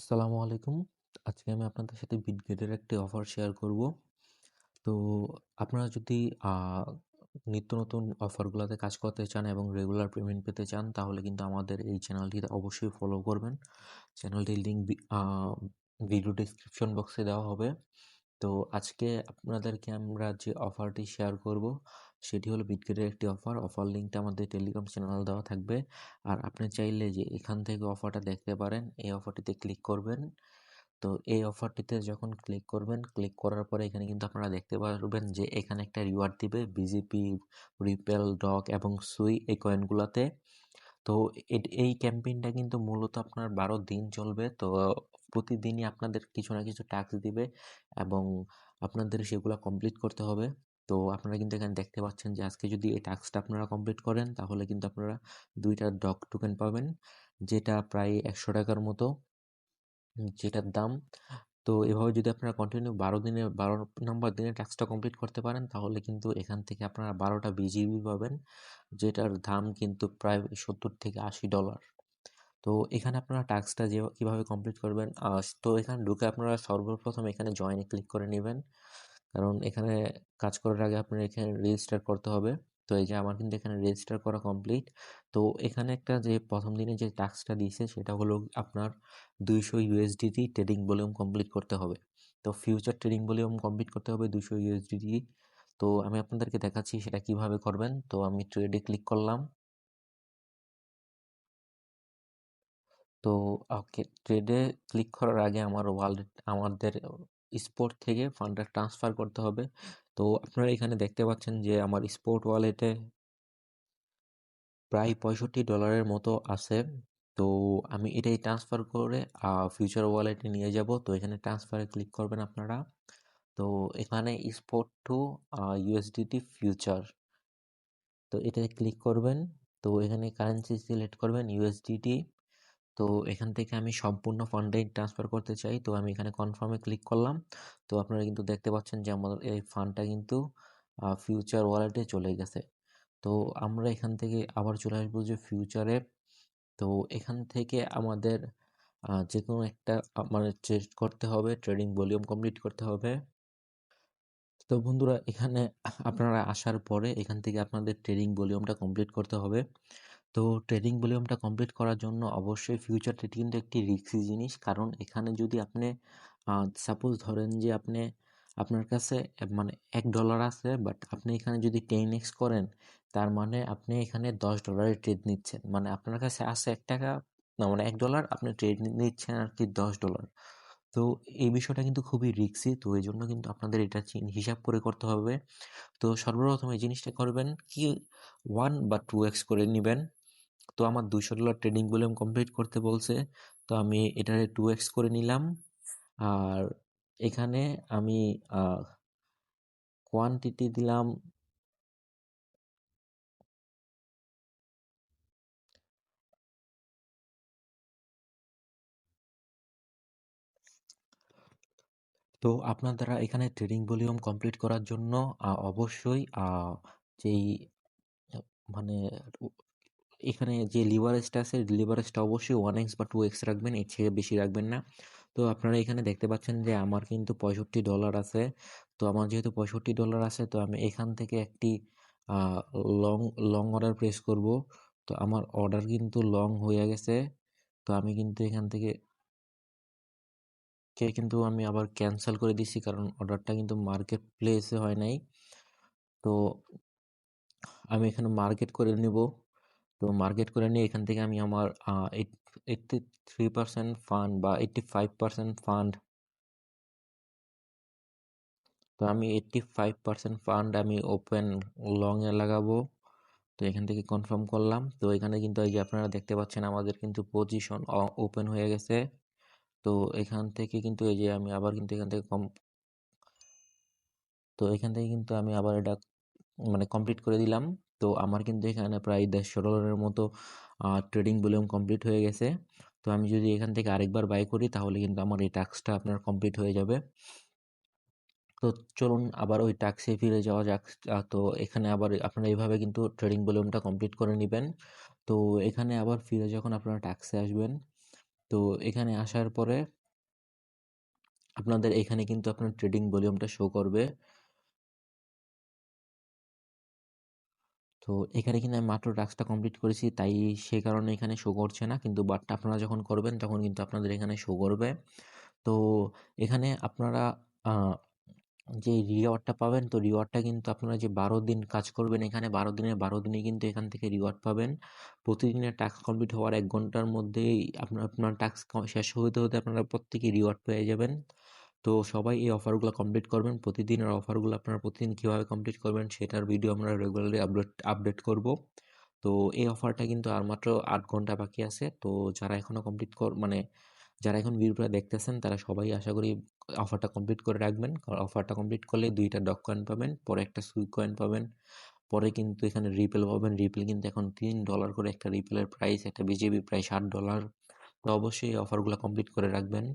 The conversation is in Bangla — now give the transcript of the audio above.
আসসালামু আলাইকুম। আজকে আমি আপনাদের সাথে বিটগেটের একটি অফার শেয়ার করব। তো আপনারা যদি নিত্য নতুন অফারগুলোতে কাজ করতে চান এবং রেগুলার পেমেন্ট পেতে চান, তাহলে কিন্তু আমাদের এই চ্যানেলটিতে অবশ্যই ফলো করবেন। চ্যানেলটির লিঙ্ক ভিডিও ডেসক্রিপশন বক্সে দেওয়া হবে। তো আজকে আপনাদেরকে আমরা যে অফারটি শেয়ার করব সেটি হলো বিটগেটের একটি অফার। অফার লিঙ্কটা আমাদের টেলিগ্রাম চ্যানেলে দেওয়া থাকবে। আর আপনি চাইলে যে এখান থেকে অফারটা দেখতে পারেন, এই অফারটিতে ক্লিক করবেন। তো এই অফারটিতে যখন ক্লিক করবেন, ক্লিক করার পরে এখানে কিন্তু আপনারা দেখতে পারবেন যে এখানে একটা রিওয়ার্ড দিবে বিজিপি, রিপেল, ডগ এবং সুই এই কয়েনগুলোতে তো এই ক্যাম্পেইনটা কিন্তু মূলত আপনার ১২ দিন চলবে। তো প্রতিদিনই আপনাদের কিছু না কিছু টাস্ক দিবে এবং আপনাদের সেগুলো কমপ্লিট করতে হবে। তো আপনারা কিন্তু এখানে দেখতে পাচ্ছেন যে আজকে যদি এই টাস্কটা আপনারা কমপ্লিট করেন, তাহলে কিন্তু আপনারা দুইটা ডক টোকেন পাবেন। যেটা প্রায় একশো টাকার মতো। যেটার দাম। তো এভাবে যদি আপনারা কন্টিনিউ ১২ দিনে, বারো নম্বর দিনে টাস্কটা কমপ্লিট করতে পারেন, তাহলে কিন্তু এখান থেকে আপনারা ১২ টা বিজিবি পাবেন। যেটার দাম কিন্তু প্রায় $৭০-৮০ তো এখানে আপনারা টাস্কটা যে, কীভাবে কমপ্লিট করবেন তো এখানে ঢুকে আপনারা সর্বপ্রথম এখানে জয়েনে ক্লিক করে নিবেন। কারণ এখানে কাজ করার আগে আপনার এখানে রেজিস্টার করতে হবে। তো এই যে আমার কিন্তু এখানে রেজিস্টার করা কমপ্লিট। তো এখানে একটা যে প্রথম দিনে যে টাস্কটা দিয়েছে সেটা হলো আপনার ২০০ ইউএসডিটি ট্রেডিং ভলিউম কমপ্লিট করতে হবে। তো ফিউচার ট্রেডিং ভলিউম কমপ্লিট করতে হবে ২০০ ইউএসডিটি। তো আমি আপনাদেরকে দেখাচ্ছি সেটা কীভাবে করবেন। তো আমি ট্রেডে ক্লিক করলাম। তো ওকে ট্রেডে ক্লিক করার আগে আমার ওয়ালেট আমাদের স্পট থেকে ফান্ডটা ট্রান্সফার করতে হবে। তো আপনারা এখানে দেখতে পাচ্ছেন যে আমার স্পোর্ট ওয়ালেটে প্রায় পঁয়ষট্টি ডলারের মতো আছে। তো আমি এটাই ট্রান্সফার করে ফিউচার ওয়ালেটে নিয়ে যাব। তো এখানে ট্রান্সফারে ক্লিক করবেন আপনারা। তো এখানে স্পোর্ট টু ইউএসডিটি ফিউচার। তো এটাতে ক্লিক করবেন। তো এখানে কারেন্সি সিলেক্ট করবেন ইউএসডিটি। তো এখান থেকে আমি সম্পূর্ণ ফান্ডটাই ট্রান্সফার করতে চাই। তো আমি এখানে কনফার্মে ক্লিক করলাম। তো আপনারা কিন্তু দেখতে পাচ্ছেন যে আমাদের এই ফান্ডটা কিন্তু ফিউচার ওয়ালেটে চলে গেছে। তো আমরা এখান থেকে আবার চলে আসব যে ফিউচারে। তো এখান থেকে আমাদের যে কোনো একটা মানে ট্রেড করতে হবে, ট্রেডিং ভলিউম কমপ্লিট করতে হবে। তো বন্ধুরা এখানে আপনারা আসার পরে এখান থেকে আপনাদের ট্রেডিং ভলিউমটা কমপ্লিট করতে হবে। তো ট্রেডিং ভলিউমটা কমপ্লিট করার জন্য অবশ্যই ফিউচার ট্রেড কিন্তু একটি রিস্কি জিনিস। কারণ এখানে যদি আপনি সাপোজ ধরেন যে আপনি, আপনার কাছে মানে এক ডলার আছে বাট আপনি এখানে যদি 10x করেন, তার মানে আপনি এখানে দশ ডলারের ট্রেড নিচ্ছেন। মানে আপনার কাছে আছে এক টাকা, না মানে এক ডলার আপনি ট্রেড নিচ্ছেন আর কি দশ ডলার তো এই বিষয়টা কিন্তু খুবই রিস্কি। তো এই জন্য কিন্তু আপনাদের এটা হিসাব করে করতে হবে। তো সর্বপ্রথম এই জিনিসটা করবেন কি ওয়ান বা টু এক্স করে নিবেন। তো আমার $২০০ ট্রেডিং ভলিউম কমপ্লিট করতে বলছে। তো আমি এটারে টু এক্স করে নিলাম। আর এখানে আমি কোয়ান্টিটি দিলাম তো আপনার দ্বারা এখানে ট্রেডিং ভলিউম কমপ্লিট করার জন্য অবশ্যই যেই মানে এখানে যে লিভারেজটা আছে লিভারেজটা অবশ্যই ওয়ান এক্স বা টু এক্স রাখবেন, এর থেকে বেশি রাখবেন না। তো আপনারা এখানে দেখতে পাচ্ছেন যে আমার কিন্তু $65 আছে। তো আমার যেহেতু $65 আছে, তো আমি এখান থেকে একটি লং লং অর্ডার প্রেস করব। তো আমার অর্ডার কিন্তু লং হয়ে গেছে। তো আমি কিন্তু এখান থেকে কে কিন্তু আমি আবার ক্যান্সেল করে দিছি, কারণ অর্ডারটা কিন্তু মার্কেট প্লেসে হয় নাই। তো আমি এখানে মার্কেট করে নিব। তো মার্কেট করে নিয়ে এখান থেকে আমি আমার, আ এইট 83% ফান্ড বা 85% ফান্ড তো আমি 85% ফান্ড আমি ওপেন লং এ লাগাবো। তো এখান থেকে কনফার্ম করলাম। তো এখানে কিন্তু এই যে আপনারা দেখতে পাচ্ছেন আমাদের কিন্তু পজিশন ওপেন হয়ে গেছে। তো এখান থেকে কিন্তু এই যে আমি আবার কিন্তু এখান থেকে কম তো এখান থেকে কিন্তু আমি আবার এটা মানে কমপ্লিট করে দিলাম। তো আমার কিন্তু এখানে প্রায় $১৫০ এর মতো ট্রেডিং ভলিউম কমপ্লিট হয়ে গেছে। তো আমি যদি এখান থেকে আরেকবার বাই করি তাহলে কিন্তু আমার এই টাস্কটা আপনার কমপ্লিট হয়ে যাবে। তো চলুন আবার ওই টাস্কে ফিরে যাওয়া যাক। তো এখানে আবার আপনারা এইভাবে কিন্তু ট্রেডিং ভলিউমটা কমপ্লিট করে নেবেন তো এখানে আবার ফিরে যখন আপনারা টাস্কে আসবেন, তো এখানে আসার পরে আপনাদের এখানে কিন্তু আপনার ট্রেডিং ভলিউমটা শো করবে তো এখানে কিন্তু আমি মাত্র টাস্কটা কমপ্লিট করেছি, তাই সে কারণে এখানে শো করছে না। কিন্তু বাটটা আপনারা যখন করবেন, তখন কিন্তু আপনাদের এখানে শো করবে। তো এখানে আপনারা যে রিওয়ার্ডটা পাবেন, তো রিওয়ার্ডটা কিন্তু আপনারা যে বারো দিন কাজ করবেন এখানে, বারো দিনের, বারো দিনে কিন্তু এখান থেকে রিওয়ার্ড পাবেন। প্রতিদিনের টাস্ক কমপ্লিট হওয়ার এক ঘণ্টার মধ্যেই আপনার আপনার টাস্ক শেষ হতে হতে আপনারা প্রত্যেকে রিওয়ার্ড পেয়ে যাবেন। তো সবাই এই অফারগুলো কমপ্লিট করবেন। প্রতিদিনের অফারগুলো আপনারা প্রতিদিন কীভাবে কমপ্লিট করবেন সেটার ভিডিও আমরা রেগুলারলি আপডেট আপডেট করব। তো এই অফারটা কিন্তু আর মাত্র আট ঘণ্টা বাকি আছে। তো যারা এখনও কমপ্লিট কর মানে যারা এখন ভিডিওটা দেখতেছেন, তারা সবাই আশা করি অফারটা কমপ্লিট করে রাখবেন। অফারটা কমপ্লিট করলে দুইটা ডক কয়েন পাবেন, পরে একটা সুইক কয়েন পাবেন, পরে কিন্তু এখানে রিপেল পাবেন। রিপেল কিন্তু এখন তিন ডলার করে একটা রিপেলের প্রাইস একটা বিজেপি প্রায় ষাট ডলার তো অবশ্যই এই অফারগুলো কমপ্লিট করে রাখবেন।